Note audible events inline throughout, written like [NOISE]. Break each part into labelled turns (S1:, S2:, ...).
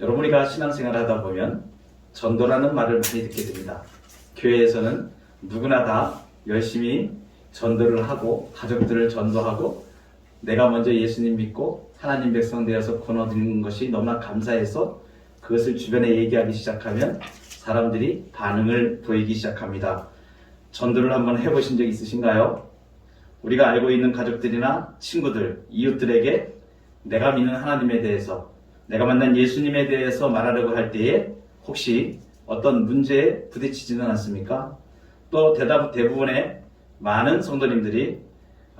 S1: 여러분 우리가 신앙생활을 하다 보면 전도라는 말을 많이 듣게 됩니다. 교회에서는 누구나 다 열심히 전도를 하고 가족들을 전도하고 내가 먼저 예수님 믿고 하나님 백성 되어서 얻는 것이 너무나 감사해서 그것을 주변에 얘기하기 시작하면 사람들이 반응을 보이기 시작합니다. 전도를 한번 해보신 적 있으신가요? 우리가 알고 있는 가족들이나 친구들, 이웃들에게 내가 믿는 하나님에 대해서, 내가 만난 예수님에 대해서 말하려고 할 때에 혹시 어떤 문제에 부딪히지는 않습니까? 또 대답 대부분의 많은 성도님들이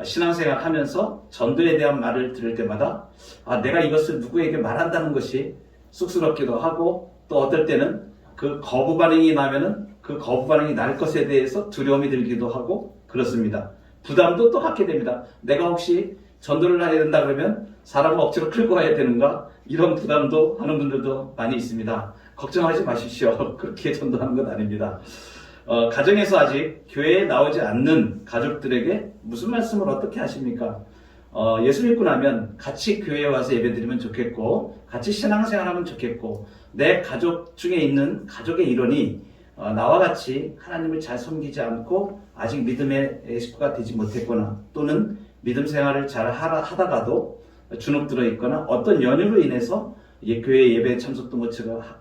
S1: 신앙생활 하면서 전도에 대한 말을 들을 때마다 아, 내가 이것을 누구에게 말한다는 것이 쑥스럽기도 하고 또 어떨 때는 그 거부 반응이 나면은 그 거부 반응이 날 것에 대해서 두려움이 들기도 하고 그렇습니다. 부담도 또 갖게 됩니다. 내가 혹시 전도를 해야 된다 그러면 사람을 억지로 끌고 와야 되는가? 이런 부담도 하는 분들도 많이 있습니다. 걱정하지 마십시오. [LAUGHS] 그렇게 전도하는 건 아닙니다. 어, 가정에서 아직 교회에 나오지 않는 가족들에게 무슨 말씀을 어떻게 하십니까? 어, 예수 믿고 나면 같이 교회에 와서 예배 드리면 좋겠고, 같이 신앙생활 하면 좋겠고, 내 가족 중에 있는 가족의 일원이 어, 나와 같이 하나님을 잘 섬기지 않고 아직 믿음의 식구가 되지 못했거나 또는 믿음 생활을 잘 하다가도 주눅 들어 있거나 어떤 연유로 인해서 이 교회 예배에 참석도 못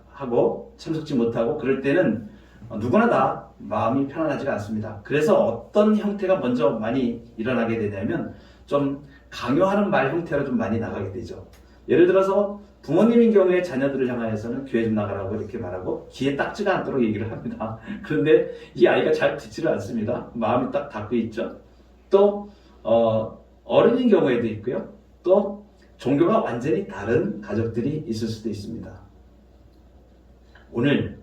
S1: 하고 참석지 못하고 그럴 때는 어, 누구나 다 마음이 편안하지가 않습니다. 그래서 어떤 형태가 먼저 많이 일어나게 되냐면 좀 강요하는 말 형태로 좀 많이 나가게 되죠. 예를 들어서 부모님인 경우에 자녀들을 향하여서는 교회 좀 나가라고 이렇게 말하고 귀에 딱지가 않도록 얘기를 합니다. [LAUGHS] 그런데 이 아이가 잘 듣지를 않습니다. 마음이 딱 닫고 있죠. 또 어, 어른인 경우에도 있고요. 또 종교가 완전히 다른 가족들이 있을 수도 있습니다. 오늘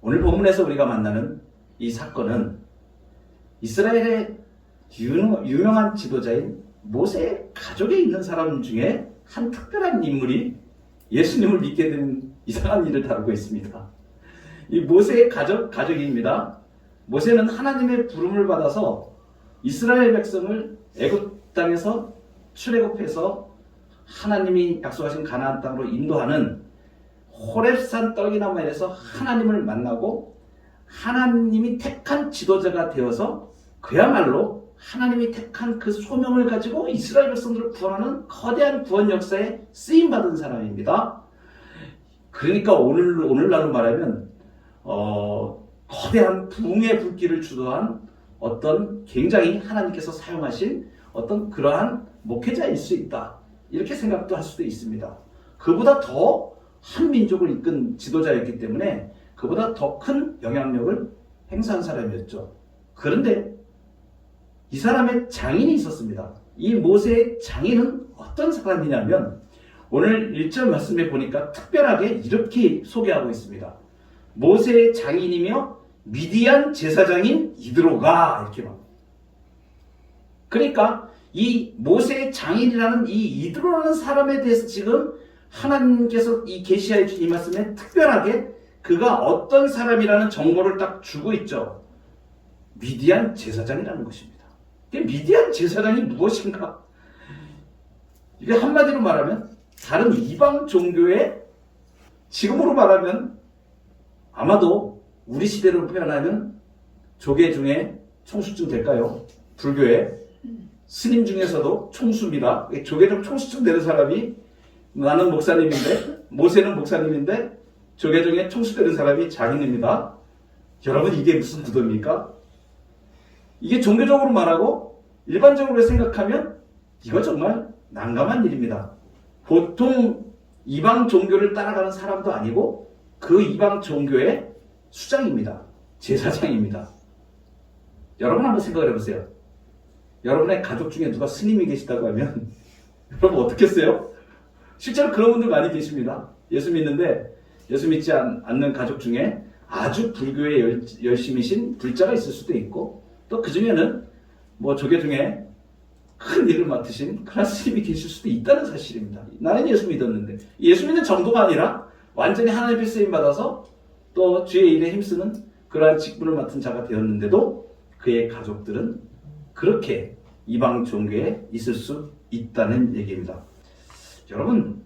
S1: 오늘 본문에서 우리가 만나는 이 사건은 이스라엘의 유명- 유명한 지도자인 모세의 가족에 있는 사람 중에 한 특별한 인물이 예수님을 믿게 된 이상한 일을 다루고 있습니다. 이 모세의 가족, 가족입니다. 모세는 하나님의 부름을 받아서 이스라엘 백성을 애굽 땅에서 출애굽해서 하나님이 약속하신 가나안 땅으로 인도하는 호렙산 떡이나무에서 하나님을 만나고 하나님이 택한 지도자가 되어서 그야말로 하나님이 택한 그 소명을 가지고 이스라엘 백성들을 구원하는 거대한 구원 역사에 쓰임 받은 사람입니다. 그러니까 오늘 오늘날로 말하면 어, 거대한 붕의 불길을 주도한 어떤 굉장히 하나님께서 사용하신 어떤 그러한 목회자일 수 있다. 이렇게 생각도 할 수도 있습니다. 그보다 더 한 민족을 이끈 지도자였기 때문에 그보다 더 큰 영향력을 행사한 사람이었죠. 그런데 이 사람의 장인이 있었습니다. 이 모세의 장인은 어떤 사람이냐면 오늘 1절 말씀에 보니까 특별하게 이렇게 소개하고 있습니다. 모세의 장인이며 미디안 제사장인 이드로가 이렇게 막. 그러니까 이 모세의 장인이라는 이 이드로라는 사람에 대해서 지금 하나님께서 이 계시하여 주신 이 말씀에 특별하게 그가 어떤 사람이라는 정보를 딱 주고 있죠. 미디안 제사장이라는 것입니다. 이 미디안 제사장이 무엇인가? 이게 한마디로 말하면 다른 이방 종교의 지금으로 말하면 아마도 우리 시대로 표현하면 조계 중에 총수쯤 될까요? 불교의 스님 중에서도 총수입니다. 조계 중 총수쯤 되는 사람이 나는 목사님인데 모세는 목사님인데 조계 중에 총수 되는 사람이 장인입니다. 여러분 이게 무슨 구도입니까? 이게 종교적으로 말하고 일반적으로 생각하면 이거 정말 난감한 일입니다. 보통 이방 종교를 따라가는 사람도 아니고 그 이방 종교의 수장입니다. 제사장입니다. 여러분 한번 생각을 해보세요. 여러분의 가족 중에 누가 스님이 계시다고 하면 [LAUGHS] 여러분 어떻겠어요? 실제로 그런 분들 많이 계십니다. 예수 믿는데 예수 믿지 않, 는 가족 중에 아주 불교에 열, 열심이신 불자가 있을 수도 있고 또 그 중에는 뭐 조계 중에 큰 일을 맡으신 그런 스님이 계실 수도 있다는 사실입니다. 나는 예수 믿었는데 예수 믿는 정도가 아니라 완전히 하나님의 쓰임 받아서 또 주의 일에 힘쓰는 그러한 직분을 맡은 자가 되었는데도 그의 가족들은 그렇게 이방 종교에 있을 수 있다는 얘기입니다. 여러분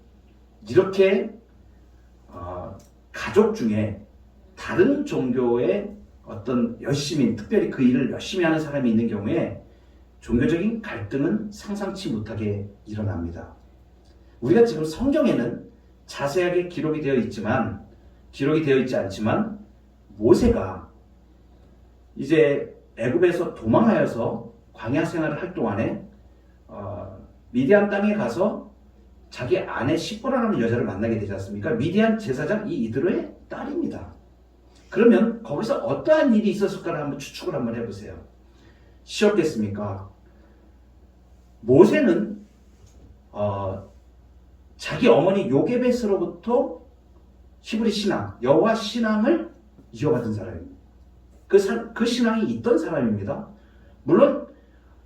S1: 이렇게 어, 가족 중에 다른 종교의 어떤 열심히 특별히 그 일을 열심히 하는 사람이 있는 경우에 종교적인 갈등은 상상치 못하게 일어납니다. 우리가 지금 성경에는 자세하게 기록이 되어 있지만 기록이 되어 있지 않지만 모세가 이제 애굽에서 도망하여서 광야 생활을 할 동안에 어, 미디안 땅에 가서 자기 아내 시보라라는 여자를 만나게 되지 않습니까? 미디안 제사장 이 이드로의 딸입니다. 그러면 거기서 어떠한 일이 있었을까를 한번 추측을 한번 해보세요. 쉬었겠습니까? 모세는 어, 자기 어머니 요게벳으로부터 히브리 신앙, 여호와 신앙을 이어받은 사람입니다. 그, 사- 그 신앙이 있던 사람입니다. 물론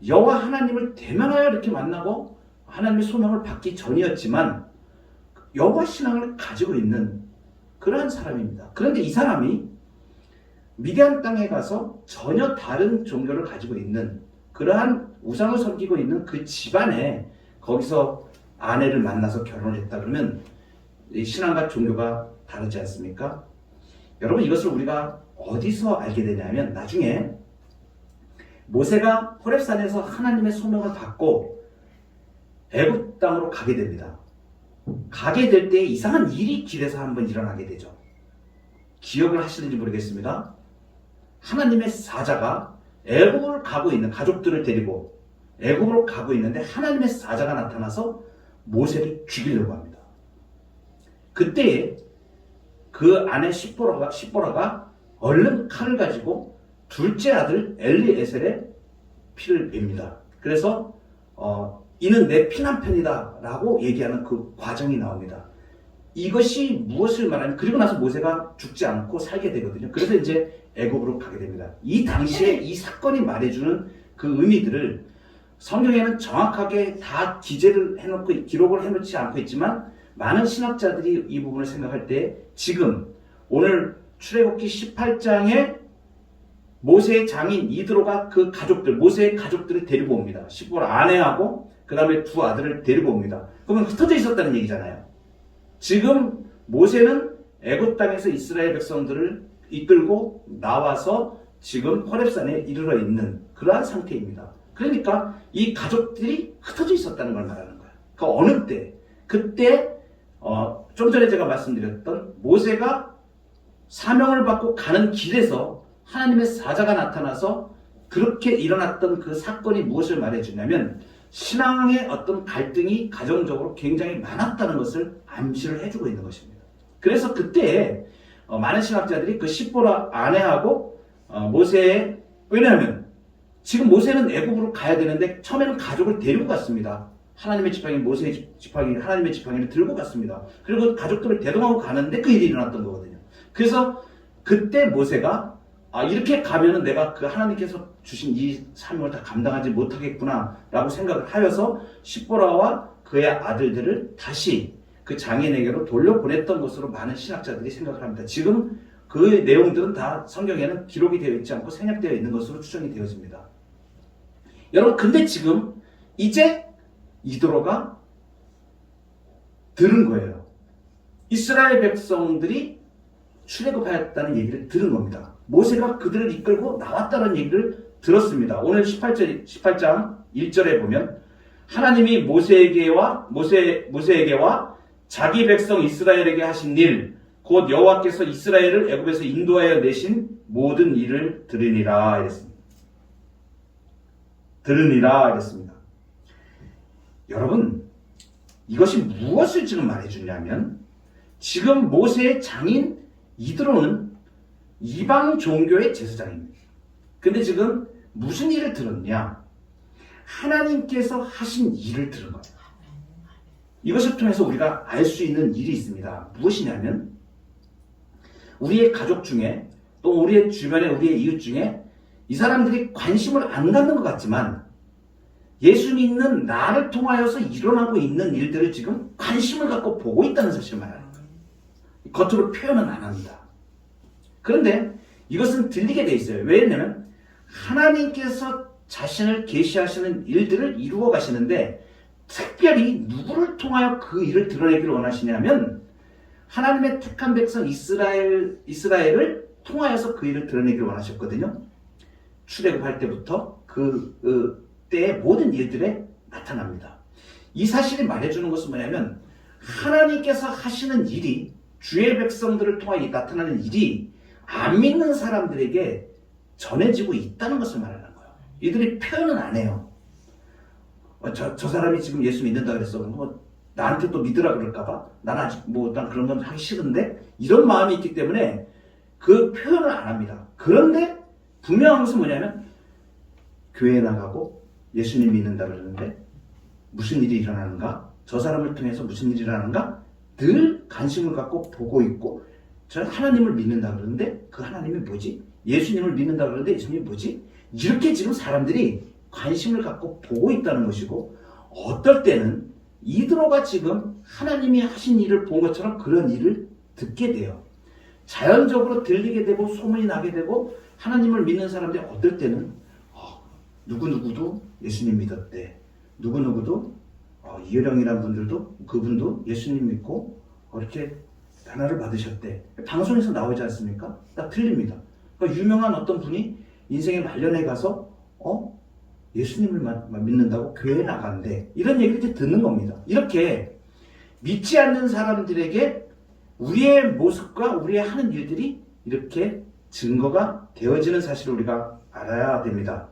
S1: 여호와 하나님을 대면하여 이렇게 만나고 하나님의 소명을 받기 전이었지만 여호와 신앙을 가지고 있는 그러한 사람입니다. 그런데 이 사람이 미디안 땅에 가서 전혀 다른 종교를 가지고 있는 그러한 우상을 섬기고 있는 그 집안에 거기서 아내를 만나서 결혼을 했다 그러면 이 신앙과 종교가 다르지 않습니까? 여러분 이것을 우리가 어디서 알게 되냐면 나중에 모세가 호렙산에서 하나님의 소명을 받고 애굽 땅으로 가게 됩니다. 가게 될 때 이상한 일이 길에서 한번 일어나게 되죠. 기억을 하시는지 모르겠습니다. 하나님의 사자가 애굽을 가고 있는 가족들을 데리고 애굽으로 가고 있는데 하나님의 사자가 나타나서 모세를 죽이려고 합니다. 그때 그 아내 시보라가 시보라가 얼른 칼을 가지고 둘째 아들 엘리에셀의 피를 뵙니다. 그래서 어, 이는 내 피난 편이다 라고 얘기하는 그 과정이 나옵니다. 이것이 무엇을 말하면 그리고 나서 모세가 죽지 않고 살게 되거든요. 그래서 이제 애굽으로 가게 됩니다. 이 당시에 이 사건이 말해주는 그 의미들을 성경에는 정확하게 다 기재를 해놓고 기록을 해놓지 않고 있지만 많은 신학자들이 이 부분을 생각할 때 지금 오늘 출애굽기 18장에 모세의 장인 이드로가 그 가족들 모세의 가족들을 데리고 옵니다. 15월 아내하고 그 다음에 두 아들을 데리고 옵니다. 그러면 흩어져 있었다는 얘기잖아요. 지금 모세는 애굽 땅에서 이스라엘 백성들을 이끌고 나와서 지금 호렙산에 이르러 있는 그러한 상태입니다. 그러니까 이 가족들이 흩어져 있었다는 걸 말하는 거예요. 그 어느 때 그때 어, 좀 전에 제가 말씀드렸던 모세가 사명을 받고 가는 길에서 하나님의 사자가 나타나서 그렇게 일어났던 그 사건이 무엇을 말해주냐면 신앙의 어떤 갈등이 가정적으로 굉장히 많았다는 것을 암시를 해주고 있는 것입니다. 그래서 그때 어, 많은 신학자들이 그 십보라 아내하고 어, 모세의 왜냐하면 지금 모세는 애굽으로 가야 되는데 처음에는 가족을 데리고 갔습니다. 하나님의 지팡이 모세의 지팡이 하나님의 지팡이를 들고 갔습니다. 그리고 가족들을 대동하고 가는데 그 일이 일어났던 거거든요. 그래서 그때 모세가 아 이렇게 가면은 내가 그 하나님께서 주신 이 사명을 다 감당하지 못하겠구나 라고 생각을 하여서 십보라와 그의 아들들을 다시 그 장인에게로 돌려보냈던 것으로 많은 신학자들이 생각을 합니다. 지금 그 내용들은 다 성경에는 기록이 되어 있지 않고 생략되어 있는 것으로 추정이 되어집니다. 여러분 근데 지금 이제 이도로가 들은 거예요. 이스라엘 백성들이 출애굽하였다는 얘기를 들은 겁니다. 모세가 그들을 이끌고 나왔다는 얘기를 들었습니다. 오늘 18절, 18장 1절에 보면 하나님이 모세에게와 모세 모세에게와 자기 백성 이스라엘에게 하신 일, 곧 여호와께서 이스라엘을 애굽에서 인도하여 내신 모든 일을 들으니라 이랬습니다. 들으니라 이랬습니다. 여러분, 이것이 무엇을 지금 말해주냐면 지금 모세의 장인 이드로는 이방 종교의 제사장입니다. 근데 지금 무슨 일을 들었냐? 하나님께서 하신 일을 들은 거예요. 이것을 통해서 우리가 알 수 있는 일이 있습니다. 무엇이냐면 우리의 가족 중에 또 우리의 주변에 우리의 이웃 중에 이 사람들이 관심을 안 갖는 것 같지만 예수 믿는 나를 통하여서 일어나고 있는 일들을 지금 관심을 갖고 보고 있다는 사실을 말하는 거예요. 겉으로 표현은 안 합니다. 그런데 이것은 들리게 돼 있어요. 왜냐면 하나님께서 자신을 계시하시는 일들을 이루어 가시는데 특별히 누구를 통하여 그 일을 드러내기를 원하시냐면 하나님의 택한 백성 이스라엘 이스라엘을 통하여서 그 일을 드러내기를 원하셨거든요. 출애굽할 때부터 그, 그 때의 모든 일들에 나타납니다. 이 사실이 말해주는 것은 뭐냐면 하나님께서 하시는 일이 주의 백성들을 통하여 나타나는 일이 안 믿는 사람들에게 전해지고 있다는 것을 말하는 거예요. 이들이 표현은 안 해요. 어, 저, 저 사람이 지금 예수 믿는다 그랬어. 뭐, 나한테 또 믿으라 그럴까봐? 난 아직 뭐, 난 그런 건 하기 싫은데? 이런 마음이 있기 때문에 그 표현을 안 합니다. 그런데 분명한 것은 뭐냐면, 교회에 나가고 예수님 믿는다 그러는데, 무슨 일이 일어나는가? 저 사람을 통해서 무슨 일이 일어나는가? 늘 관심을 갖고 보고 있고, 저 하나님을 믿는다 그러는데, 그 하나님이 뭐지? 예수님을 믿는다 그러는데, 예수님이 뭐지? 이렇게 지금 사람들이 관심을 갖고 보고 있다는 것이고 어떨 때는 이드로가 지금 하나님이 하신 일을 본 것처럼 그런 일을 듣게 돼요. 자연적으로 들리게 되고 소문이 나게 되고 하나님을 믿는 사람들이 어떨 때는 어, 누구누구도 예수님 믿었대. 누구누구도 어, 이효령이라는 분들도 그분도 예수님 믿고 어, 이렇게 변화를 받으셨대. 방송에서 나오지 않습니까? 딱 틀립니다. 그러니까 유명한 어떤 분이 인생의 말년에 가서 어? 예수님을 믿는다고 교회에 나간대. 이런 얘기를 듣는 겁니다. 이렇게 믿지 않는 사람들에게 우리의 모습과 우리의 하는 일들이 이렇게 증거가 되어지는 사실을 우리가 알아야 됩니다.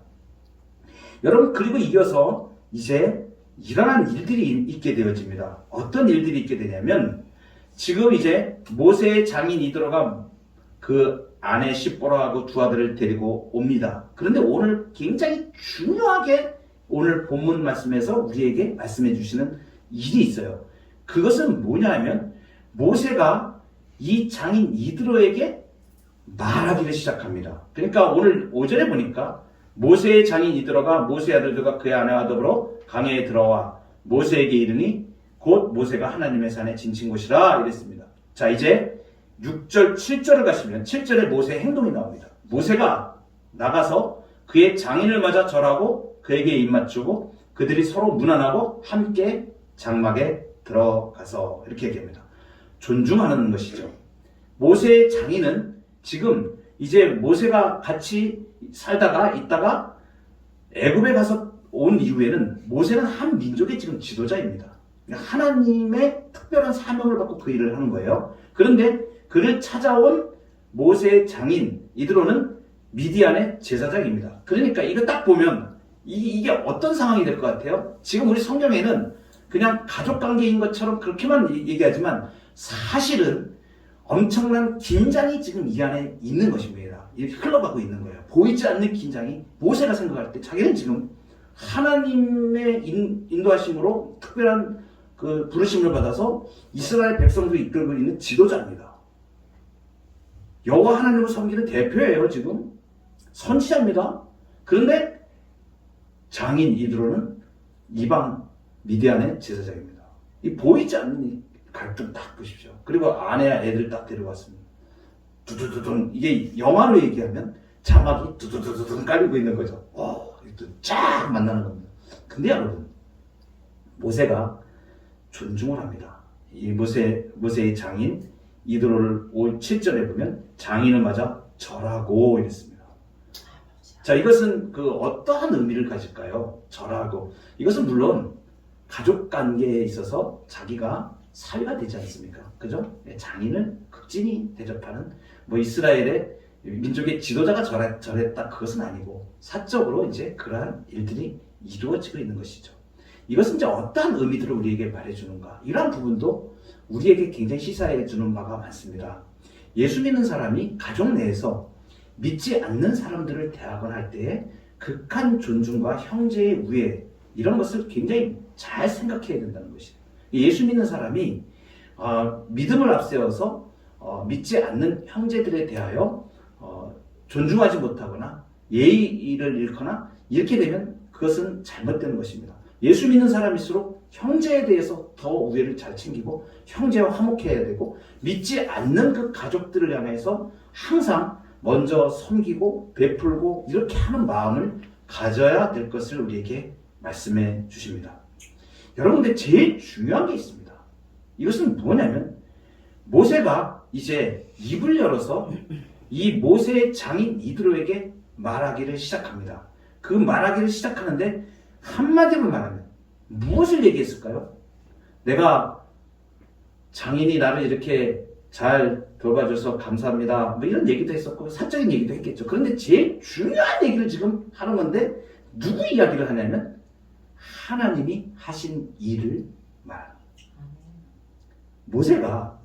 S1: 여러분, 그리고 이어서 이제 일어난 일들이 있게 되어집니다. 어떤 일들이 있게 되냐면, 지금 이제 모세의 장인 이드로가 그 아내 시보라하고 두 아들을 데리고 옵니다. 그런데 오늘 굉장히 중요하게 오늘 본문 말씀에서 우리에게 말씀해 주시는 일이 있어요. 그것은 뭐냐면 모세가 이 장인 이드로에게 말하기를 시작합니다. 그러니까 오늘 오전에 보니까 모세의 장인 이드로가 모세의 아들들과 그의 아내와 더불어 강해에 들어와 모세에게 이르니 곧 모세가 하나님의 산에 진친 곳이라 이랬습니다. 자 이제 6절, 7절을 가시면 7절에 모세의 행동이 나옵니다. 모세가 나가서 그의 장인을 맞아 절하고 그에게 입맞추고 그들이 서로 무난하고 함께 장막에 들어가서 이렇게 얘기합니다. 존중하는 것이죠. 모세의 장인은 지금 이제 모세가 같이 살다가 있다가 애굽에 가서 온 이후에는 모세는 한 민족의 지금 지도자입니다. 하나님의 특별한 사명을 받고 그 일을 하는 거예요. 그런데 그를 찾아온 모세의 장인 이드로는 미디안의 제사장입니다. 그러니까 이거 딱 보면 이, 게 어떤 상황이 될 것 같아요? 지금 우리 성경에는 그냥 가족 관계인 것처럼 그렇게만 이- 얘기하지만 사실은 엄청난 긴장이 지금 이 안에 있는 것입니다. 이렇게 흘러가고 있는 거예요. 보이지 않는 긴장이 모세가 생각할 때 자기는 지금 하나님의 인, 인도하심으로 특별한 그 부르심을 받아서 이스라엘 백성들을 이끌고 있는 지도자입니다. 여호와 하나님을 섬기는 대표예요, 지금. 선지자입니다. 그런데 장인 이드로는 이방 미디안의 제사장입니다. 이 보이지 않는 이 갈등 딱 보십시오. 그리고 아내와 애들 딱 데려왔습니다. 두두두둥 이게 영화로 얘기하면 자막이 두두두두둥 깔리고 있는 거죠. 어, 쫙 만나는 겁니다. 근데 여러분 모세가 존중을 합니다. 이 모세 모세의 장인 이드로를 5, 7절에 보면 장인을 맞아 절하고 이랬습니다. 자, 이것은 그 어떠한 의미를 가질까요? 절하고. 이것은 물론 가족 관계에 있어서 자기가 사위가 되지 않습니까? 그죠? 네, 장인을 극진히 대접하는 뭐 이스라엘의 민족의 지도자가 절했, 절했다 그것은 아니고 사적으로 이제 그러한 일들이 이루어지고 있는 것이죠. 이것은 이제 어떠한 의미들을 우리에게 말해주는가 이러한 부분도 우리에게 굉장히 시사해 주는 바가 많습니다. 예수 믿는 사람이 가족 내에서 믿지 않는 사람들을 대하거나 할 때에 극한 존중과 형제의 우애 이런 것을 굉장히 잘 생각해야 된다는 것이에요. 예수 믿는 사람이 어, 믿음을 앞세워서 어, 믿지 않는 형제들에 대하여 어, 존중하지 못하거나 예의를 잃거나 이렇게 되면 그것은 잘못되는 것입니다. 예수 믿는 사람일수록 형제에 대해서 더 우애를 잘 챙기고 형제와 화목해야 되고 믿지 않는 그 가족들을 향해서 항상 먼저 섬기고 베풀고 이렇게 하는 마음을 가져야 될 것을 우리에게 말씀해 주십니다. 여러분 근데 제일 중요한 게 있습니다. 이것은 뭐냐면 모세가 이제 입을 열어서 이 모세의 장인 이드로에게 말하기를 시작합니다. 그 말하기를 시작하는데 한마디로 말하면 무엇을 얘기했을까요? 내가 장인이 나를 이렇게 잘 돌봐줘서 감사합니다. 뭐 이런 얘기도 했었고 사적인 얘기도 했겠죠. 그런데 제일 중요한 얘기를 지금 하는 건데 누구 이야기를 하냐면 하나님이 하신 일을 말합니다. 모세가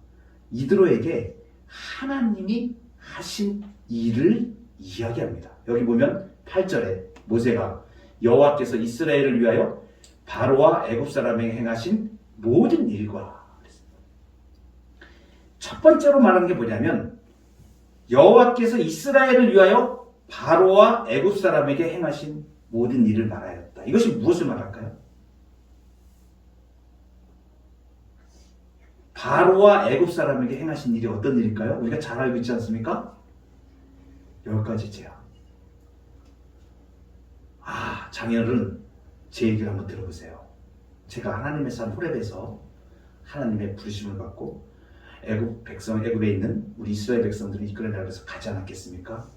S1: 이드로에게 하나님이 하신 일을 이야기합니다. 여기 보면 8절에 모세가 여호와께서 이스라엘을 위하여 바로와 애굽 사람에게 행하신 모든 일과. 첫 번째로 말하는 게 뭐냐면 여호와께서 이스라엘을 위하여 바로와 애굽 사람에게 행하신 모든 일을 말하였다. 이것이 무엇을 말할까요? 바로와 애굽 사람에게 행하신 일이 어떤 일일까요? 우리가 잘 알고 있지 않습니까? 열 가지 재앙. 아, 장인어른 제 얘기를 한번 들어보세요. 제가 하나님의 산 호렙에서 하나님의 부르심을 받고 애굽 백성 애굽에 있는 우리 이스라엘 백성들을 이끌어내라 그래서 가지 않았겠습니까?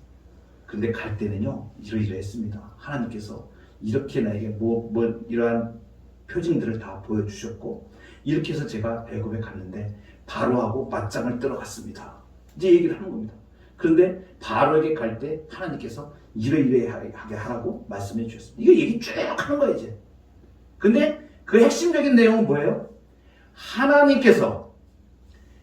S1: 근데 갈 때는요 이러이러했습니다. 하나님께서 이렇게 나에게 뭐, 뭐 이러한 표징들을 다 보여주셨고 이렇게 해서 제가 애굽에 갔는데 바로하고 맞짱을 들어갔습니다. 이제 얘기를 하는 겁니다. 그런데 바로에게 갈 때 하나님께서 이러이러하게 하라고 말씀해 주셨습니다. 이거 얘기 쭉 하는 거예요 이제. 근데 그 핵심적인 내용은 뭐예요? 하나님께서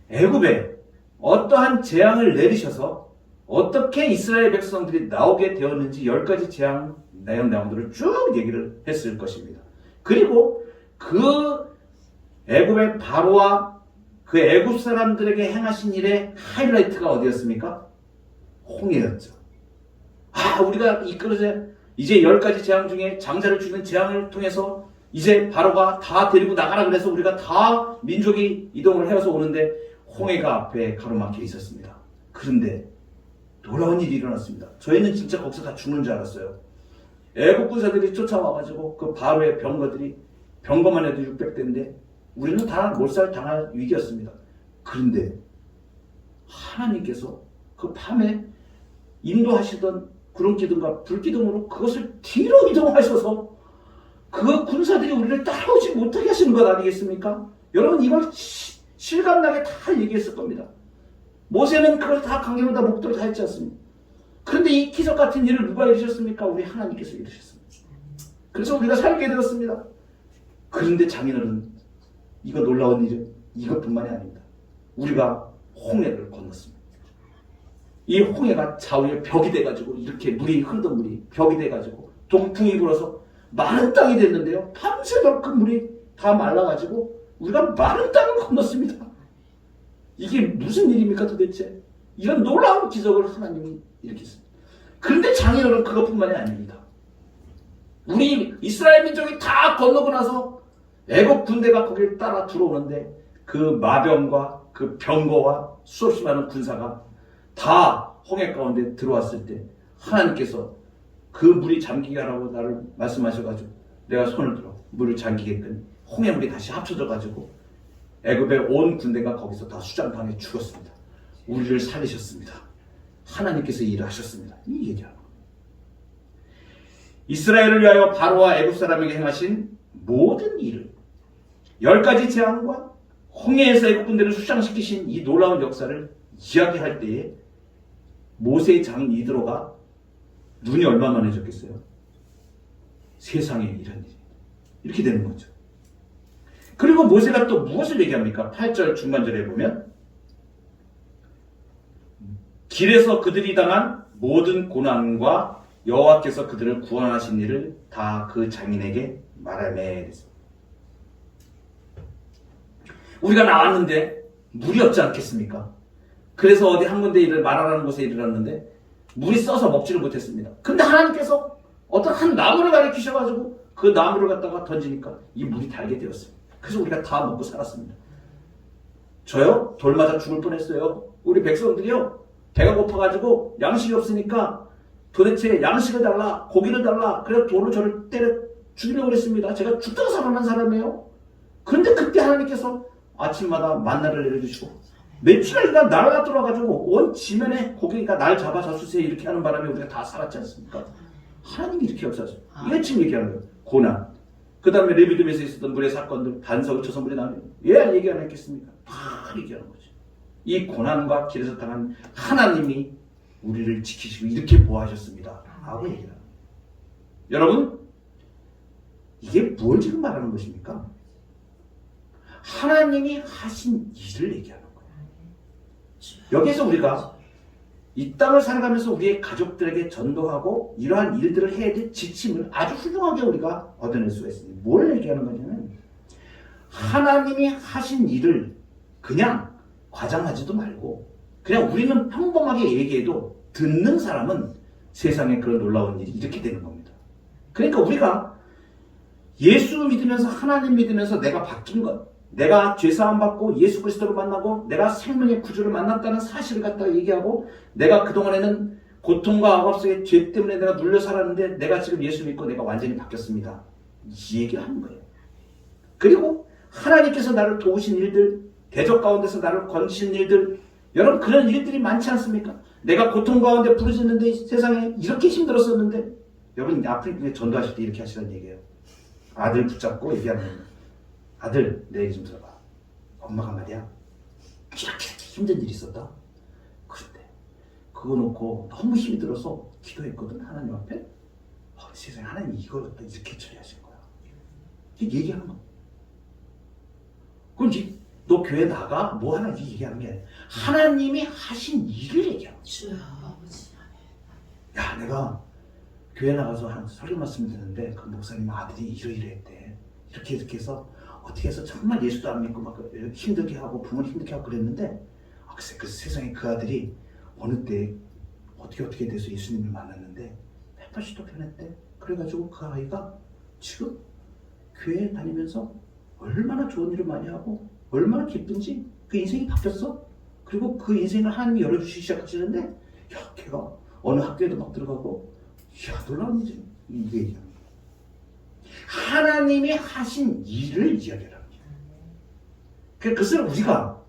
S1: 애굽에 어떠한 재앙을 내리셔서 어떻게 이스라엘 백성들이 나오게 되었는지 열 가지 재앙 내용 내용들을 쭉 얘기를 했을 것입니다. 그리고 그 애굽의 바로와 그 애굽 사람들에게 행하신 일의 하이라이트가 어디였습니까? 홍해였죠. 아, 우리가 이끌어져 이제 열 가지 재앙 중에 장자를 죽이는 재앙을 통해서 이제 바로가 다 데리고 나가라 그래서 우리가 다 민족이 이동을 해서 오는데 홍해가 앞에 가로막혀 있었습니다. 그런데 놀라운 일이 일어났습니다. 저희는 진짜 거기서 다 죽는 줄 알았어요. 애국 군사들이 쫓아와가지고 그 바로의 병거들이 병거만 해도 600대인데 우리는 다 몰살 당할 위기였습니다. 그런데 하나님께서 그 밤에 인도하시던 구름기둥과 불기둥으로 그것을 뒤로 이동하셔서 그 군사들이 우리를 따라오지 못하게 하시는 것 아니겠습니까? 여러분 이걸 시- 실감나게 다 얘기했을 겁니다. 모세는 그걸 다 강경을 다 목도로 다 했지 않습니까? 그런데 이 기적 같은 일을 누가 이루셨습니까? 우리 하나님께서 이루셨습니다. 그래서 우리가 살게 되었습니다. 그런데 장인어른 이거 놀라운 일은 이것뿐만이 아닙니다. 우리가 홍해를 건넜습니다. 이 홍해가 좌우에 벽이 돼가지고 이렇게 물이 흐르던 물이 벽이 돼가지고 동풍이 불어서 마른 땅이 됐는데요. 밤새도록 그 물이 다 말라가지고 우리가 마른 땅을 건넜습니다. 이게 무슨 일입니까 도대체? 이런 놀라운 기적을 하나님이 일으켰습니다. 그런데 장인어른 그것뿐만이 아닙니다. 우리 이스라엘 민족이 다 건너고 나서 애국 군대가 거기를 따라 들어오는데 그 마병과 그 병거와 수없이 많은 군사가 다 홍해 가운데 들어왔을 때 하나님께서 그 물이 잠기게 하라고 나를 말씀하셔가지고 내가 손을 들어 물을 잠기게 했더니 홍해 물이 다시 합쳐져가지고 애굽의 온 군대가 거기서 다 수장당해 죽었습니다. 우리를 살리셨습니다. 하나님께서 일을 하셨습니다. 이 거예요. 이스라엘을 위하여 바로와 애굽 사람에게 행하신 모든 일을 열 가지 재앙과 홍해에서 애굽 군대를 수장시키신 이 놀라운 역사를 이야기할 때에 모세의 장 이드로가 눈이 얼마나 해졌겠어요? 세상에 이런 일이 이렇게 되는 거죠. 그리고 모세가 또 무엇을 얘기합니까? 8절 중반절에 보면 길에서 그들이 당한 모든 고난과 여호와께서 그들을 구원하신 일을 다 그 장인에게 말하매 우리가 나왔는데 물이 없지 않겠습니까? 그래서 어디 한 군데 일을 말하라는 곳에 일어났는데 물이 써서 먹지를 못했습니다. 근데 하나님께서 어떤 한 나무를 가리키셔가지고 그 나무를 갖다가 던지니까 이 물이 달게 되었습니다. 그래서 우리가 다 먹고 살았습니다. 저요? 돌 맞아 죽을 뻔했어요. 우리 백성들이요. 배가 고파가지고 양식이 없으니까 도대체 양식을 달라, 고기를 달라. 그래서 돌로 저를 때려 죽이려고 그랬습니다. 제가 죽다가 살아난 사람이에요. 그런데 그때 하나님께서 아침마다 만나를 내려주시고 며칠간 날아가 들어가지고 온 지면에 고객이가 날 잡아 잡수세요 이렇게 하는 바람에 우리가 다 살았지 않습니까? 하나님이 이렇게 역사하죠. 이게 지금 얘기하는 거예요. 고난. 그 다음에 레비돔에서 있었던 물의 사건들, 반석을 쳐서 물이 나오면 왜 얘기 안 했겠습니까? 다 얘기하는 거죠. 이 고난과 길에서 당한 하나님이 우리를 지키시고 이렇게 보호하셨습니다. 하고 얘기를 합니다. 여러분, 이게 뭘 지금 말하는 것입니까? 하나님이 하신 일을 얘기하는 거예요. 여기서 우리가 이 땅을 살아가면서 우리의 가족들에게 전도하고 이러한 일들을 해야 될 지침을 아주 훌륭하게 우리가 얻어낼 수가 있습니다. 뭘 얘기하는 거냐면 하나님이 하신 일을 그냥 과장하지도 말고 그냥 우리는 평범하게 얘기해도 듣는 사람은 세상에 그런 놀라운 일이 이렇게 되는 겁니다. 그러니까 우리가 예수 믿으면서 하나님 믿으면서 내가 바뀐 것 내가 죄사함 받고 예수 그리스도를 만나고 내가 생명의 구주를 만났다는 사실을 갖다가 얘기하고 내가 그동안에는 고통과 악업 속에 죄 때문에 내가 눌려 살았는데 내가 지금 예수 믿고 내가 완전히 바뀌었습니다. 이 얘기를 하는 거예요. 그리고 하나님께서 나를 도우신 일들, 대적 가운데서 나를 건지신 일들, 여러분 그런 일들이 많지 않습니까? 내가 고통 가운데 부르짖는데 세상에 이렇게 힘들었었는데 여러분 아프리카 전도하실 때 이렇게 하시라는 얘기예요. 아들 붙잡고 얘기하는 거예요. 아들 내 얘기 좀 들어봐. 엄마가 말이야 이렇게, 힘든 일이 있었다. 그런데 그거 놓고 너무 힘이 들어서 기도했거든 하나님 앞에. 어, 세상에 하나님 이걸 갖다 이렇게 처리하신 거야. 이렇게 얘기하는 거야. 그럼 이제 너 교회 나가 뭐 하나 이렇게 얘기하는 게 아니라 하나님이 하신 일을 얘기하는 거야. 야 내가 교회 나가서 한 설교 말씀을 듣는데 그 목사님 아들이 이러이러했대 이렇게 이렇게 해서 어떻게 해서 정말 예수도 안 믿고 막 힘들게 하고 부모를 힘들게 하고 그랬는데 아, 글쎄 그 세상에 그 아들이 어느 때 어떻게 어떻게 돼서 예수님을 만났는데 180도 변했대 그래가지고 그 아이가 지금 교회 다니면서 얼마나 좋은 일을 많이 하고 얼마나 기쁜지 그 인생이 바뀌었어 그리고 그 인생을 하나님이 열어주시기 시작하시는데 야 걔가 어느 학교에도 막 들어가고 야 놀라운 일이 거야. 하나님이 하신 일을 거야. 그- 그것을 우리가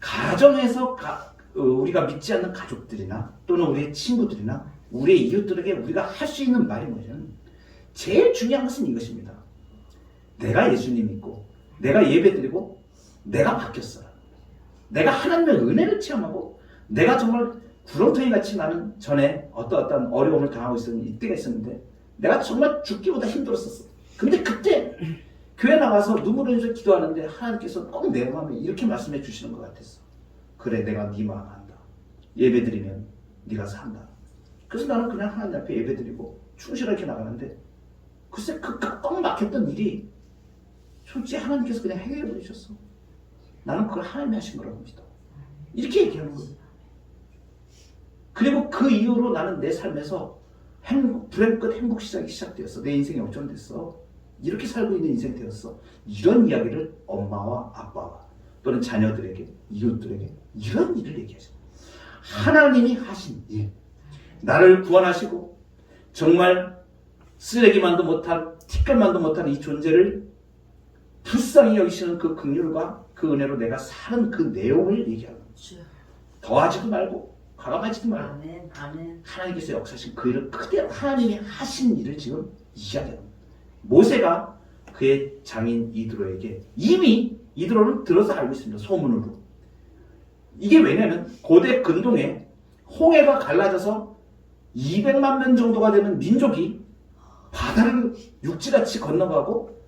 S1: 가정에서 가- 어, 우리가 믿지 않는 가족들이나 또는 우리의 친구들이나 우리의 이웃들에게 우리가 할 수 있는 말이 뭐냐면 제일 중요한 것은 이것입니다. 내가 예수님 믿고 내가 예배드리고 내가 바뀌었어. 내가 하나님의 은혜를 체험하고 내가 정말 구렁텅이 같이 나는 전에 어떤 어떤 어려움을 당하고 있었는 이때가 있었는데 내가 정말 죽기보다 힘들었었어. 근데 그때 교회 나가서 눈물을 흘려 기도하는데 하나님께서 꼭 내 마음에 이렇게 말씀해 주시는 것 같았어. 그래 내가 네 마음 안다. 예배드리면 네가 산다. 그래서 나는 그냥 하나님 앞에 예배드리고 충실하게 나가는데 글쎄 그 꽉 막혔던 일이 솔직히 하나님께서 그냥 해결해 버리셨어. 나는 그걸 하나님이 하신 거라고 믿어. 이렇게 얘기하는 거예요. 그리고 그 이후로 나는 내 삶에서 행복, 불행 끝 행복 시작이 시작되었어. 내 인생이 역전됐어. 이렇게 살고 있는 인생이 되었어. 이런 이야기를 엄마와 아빠와 또는 자녀들에게, 이웃들에게 이런 일을 얘기하죠. 하나님이 하신 일. 나를 구원하시고 정말 쓰레기만도 못한 티끌만도 못한 이 존재를 불쌍히 여기시는 그 긍휼과 그 은혜로 내가 사는 그 내용을 얘기하는 거예요.
S2: 주여
S1: 더하지도 말고 과감하지도 말고
S2: 아멘 아멘
S1: 하나님께서 역사하신 그 일을 그대로 하나님이 하신 일을 지금 거예요. 모세가 그의 장인 이드로에게 이미 이드로는 들어서 알고 있습니다. 소문으로. 이게 왜냐면 고대 근동에 홍해가 갈라져서 200만 명 정도가 되는 민족이 바다를 육지같이 건너가고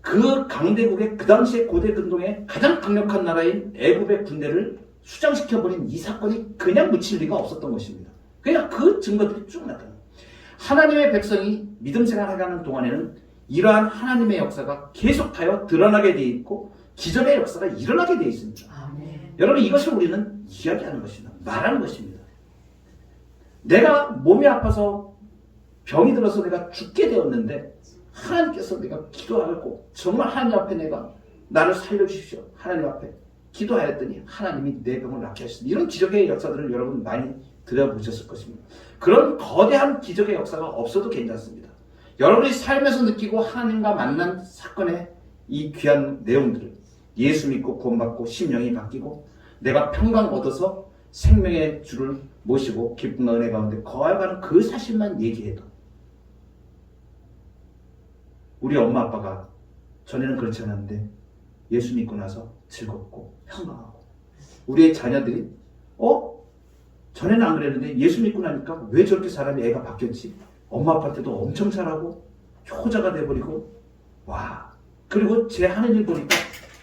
S1: 그 강대국의 그 당시에 고대 근동의 가장 강력한 나라인 애굽의 군대를 수장시켜버린 이 사건이 그냥 묻힐 리가 없었던 것입니다. 그냥 그 증거들이 쭉 나타나요. 하나님의 백성이 믿음 생활하는 동안에는 이러한 하나님의 역사가 계속하여 드러나게 되어 있고 기적의 역사가 일어나게 되어 있습니다.
S2: 아멘
S1: 여러분 이것을 우리는 이야기하는 것입니다. 말하는 것입니다. 내가 몸이 아파서 병이 들어서 내가 죽게 되었는데 하나님께서 내가 기도하고 정말 하나님 앞에 내가 나를 살려주십시오. 하나님 앞에 기도하였더니 하나님이 내 병을 낫게 하셨습니다. 이런 기적의 역사들을 여러분 많이 들어보셨을 것입니다. 그런 거대한 기적의 역사가 없어도 괜찮습니다. 여러분이 삶에서 느끼고 하나님과 만난 사건의 이 귀한 내용들을 예수 믿고 구원받고 심령이 바뀌고 내가 평강 얻어서 생명의 주를 모시고 기쁨과 은혜 가운데 거하여가는 그 사실만 얘기해도 우리 엄마 아빠가 전에는 그렇지 않았는데 예수 믿고 나서 즐겁고 평강하고. 우리의 자녀들이 어? 전에는 안 그랬는데 예수 믿고 나니까 왜 저렇게 사람이 애가 바뀌었지? 엄마 아빠한테도 엄청 잘하고 효자가 돼버리고. 와. 그리고 제 하는 일 보니까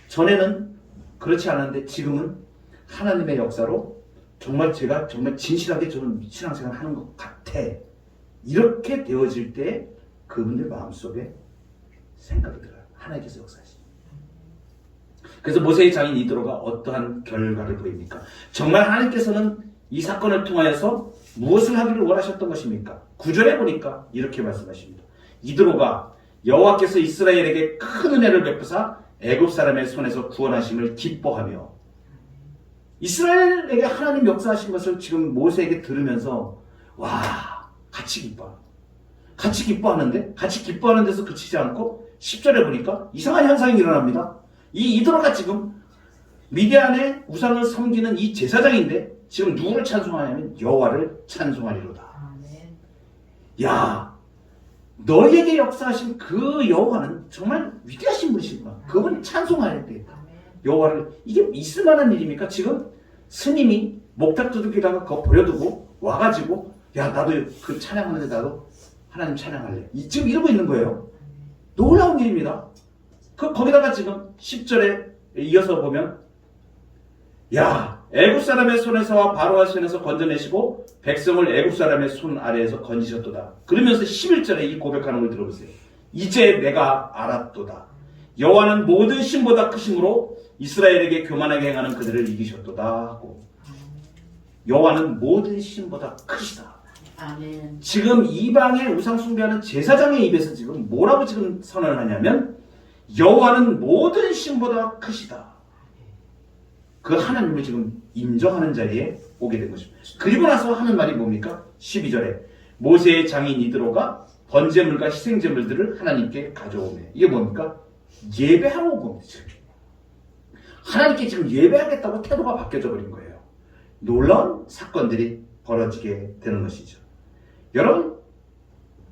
S1: 전에는 그렇지 않았는데 지금은 하나님의 역사로 정말 제가 정말 진실하게 저는 신앙생활 하는 것 같아. 이렇게 되어질 때 그분들 마음속에 생각이 들어요. 하나님께서 역사하시 그래서 모세의 장인 이드로가 어떠한 결과를 보입니까? 정말 하나님께서는 이 사건을 통하여서 무엇을 하기를 원하셨던 것입니까? 구절에 보니까 이렇게 말씀하십니다. 이드로가 여호와께서 이스라엘에게 큰 은혜를 베푸사 애굽 사람의 손에서 구원하심을 기뻐하며 이스라엘에게 하나님 역사하신 것을 지금 모세에게 들으면서 와 같이 기뻐 같이 기뻐하는데 같이 기뻐하는 데서 그치지 않고 10절에 보니까 이상한 현상이 일어납니다. 이 이드로가 지금 미디안의 우상을 섬기는 이 제사장인데 지금 누구를 찬송하냐면 여호와를 찬송하리로다.
S2: 아멘.
S1: 야, 너희에게 역사하신 그 여호와는 정말 위대하신 분이시구나. 그분 찬송해야 돼.
S2: 아멘.
S1: 여호와를 이게 있을 만한 일입니까? 지금 스님이 목탁 두둑이다가 그거 버려두고 와가지고 야 나도 그 찬양하는데 나도 하나님 찬양할래. 이- 지금 이러고 있는 거예요. 놀라운 일입니다. 그 거기다가 지금 10절에 이어서 보면 야 애굽 사람의 손에서와 바로와 손에서 건져내시고 백성을 애굽 사람의 손 아래에서 건지셨도다. 그러면서 11절에 이 고백하는 걸 들어보세요. 이제 내가 알았도다. 여호와는 모든 신보다 크심으로 이스라엘에게 교만하게 행하는 그들을 이기셨도다 하고 여호와는 모든 신보다 크시다.
S2: 아멘.
S1: 지금 이방의 우상 숭배하는 제사장의 입에서 지금 뭐라고 지금 선언을 하냐면 여호와는 모든 신보다 크시다. 그 하나님을 지금 인정하는 자리에 오게 된 것입니다. 그리고 나서 하는 말이 뭡니까? 12절에 모세의 장인 이드로가 번제물과 희생제물들을 하나님께 가져오네. 이게 뭡니까? 예배하러 온 겁니다. 하나님께 지금 예배하겠다고 태도가 바뀌어져 버린 거예요. 놀라운 사건들이 벌어지게 되는 것이죠. 여러분,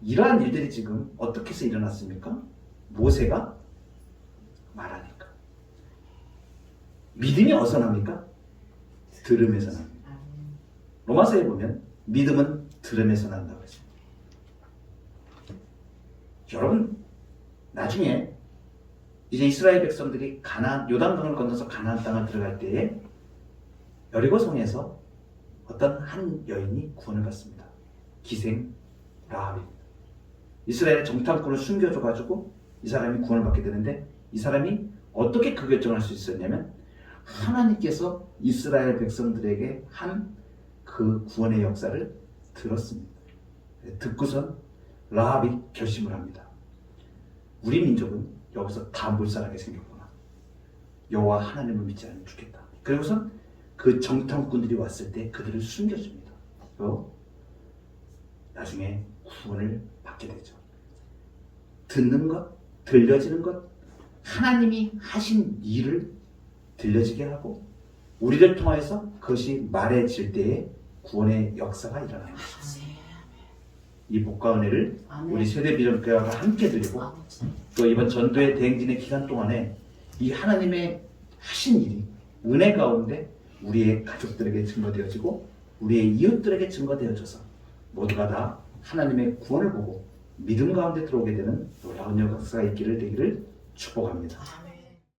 S1: 이러한 일들이 지금 어떻게 해서 일어났습니까? 모세가 말하니까. 믿음이 어디서 납니까? 들음에서 납니다. 로마서에 보면 믿음은 들음에서 난다고 했습니다. 여러분, 나중에 이제 이스라엘 백성들이 가나안 요단강을 건너서 가나안 땅을 들어갈 때에 여리고 성에서 어떤 한 여인이 구원을 받습니다. 기생 라합입니다. 이스라엘의 정탐꾼을 숨겨줘 가지고 이 사람이 구원을 받게 되는데 이 사람이 어떻게 그 결정을 할수 있었냐면 하나님께서 이스라엘 백성들에게 한 그 구원의 역사를 들었습니다. 듣고선 라합이 결심을 합니다. 우리 민족은 여기서 다 몰살하게 생겼구나. 여호와 하나님을 믿지 않으면 죽겠다. 그리고선 그 정탐꾼들이 왔을 때 그들을 숨겨줍니다. 또 나중에 구원을 받게 되죠. 듣는 것, 들려지는 것, 하나님이 하신 일을 들려지게 하고 우리를 통하여서 그것이 말해질 때에 구원의 역사가 일어나는 것입니다. 이 복과 은혜를. 우리 세대 비전교회와 함께 드리고. 또 이번 전도의 대행진의 기간 동안에 이 하나님의 하신 일이 은혜 가운데 우리의 가족들에게 증거되어지고 우리의 이웃들에게 증거되어져서 모두가 다 하나님의 구원을 보고 믿음 가운데 들어오게 되는 놀라운 역사가 있기를 되기를 축복합니다.